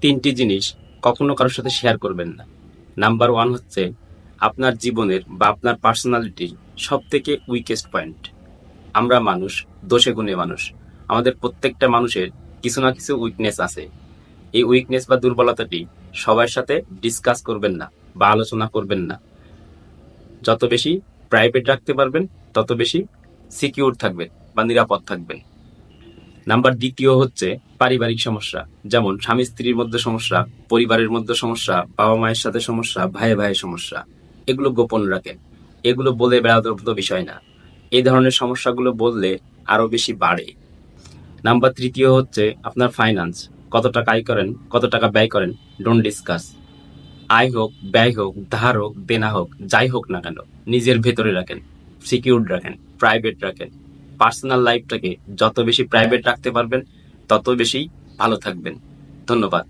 তিনটি জিনিস কখনো কারোর সাথে শেয়ার করবেন না। নাম্বার ওয়ান হচ্ছে আপনার জীবনের বা আপনার পার্সোনালিটির সব থেকে উইকেস্ট পয়েন্ট আমরা মানুষ, দোষে গুণে মানুষ। আমাদের প্রত্যেকটা মানুষের কিছু না কিছু উইকনেস আছে। এই উইকনেস বা দুর্বলতাটি সবার সাথে ডিসকাস করবেন না বা আলোচনা করবেন না। যত বেশি প্রাইভেট রাখতে পারবেন, তত বেশি সিকিউর থাকবেন বা নিরাপদ থাকবেন। নাম্বার দ্বিতীয় হচ্ছে পারিবারিক সমস্যা, যেমন স্বামী স্ত্রীর মধ্যে সমস্যা, পরিবারের মধ্যে সমস্যা, বাবা মায়ের সাথে সমস্যা ভাই ভাইয়ের সমস্যা। এগুলো গোপন রাখেন এগুলো বলে বেড়ানোর মতো বিষয় না। এই ধরনের সমস্যাগুলো বললে আরও বেশি বাড়ে। নাম্বার তৃতীয় হচ্ছে আপনার ফাইন্যান্স কত টাকা আয় করেন, কত টাকা ব্যয় করেন ডোন্ট ডিসকাস আয় হোক, ব্যয় হোক, ধার হোক, দেনা হোক, যাই হোক না কেন, নিজের ভেতরে রাখেন সিকিউর রাখেন প্রাইভেট রাখেন। পার্সোনাল লাইফটাকে যত বেশি প্রাইভেট রাখতে পারবেন তত বেশি ভালো থাকবেন। ধন্যবাদ।